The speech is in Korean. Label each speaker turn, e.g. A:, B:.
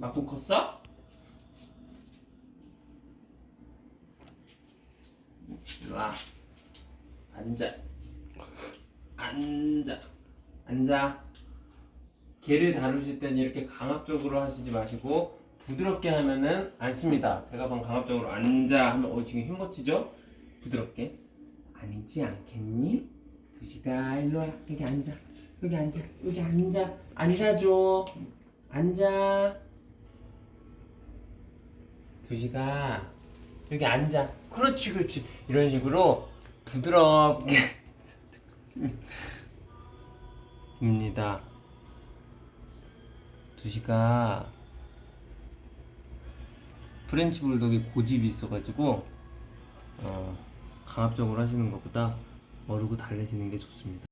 A: 맞고 컸어? 이리 와. 앉아. 앉아. 앉아. 개를 다루실 때는 이렇게 강압적으로 하시지 마시고 부드럽게 하면은 안 씁니다. 제가 방 강압적으로 앉아 하면 어 지금 힘 버티죠? 부드럽게 앉지 않겠니? 두시가 일로 와 여기 앉아 여기 앉아 여기 앉아 앉아줘 앉아 두시가 여기 앉아. 그렇지 그렇지. 이런 식으로 부드럽게 입니다. 두시가 프렌치 불독이 고집이 있어가지고 어, 강압적으로 하시는 것보다 어르고 달래시는 게 좋습니다.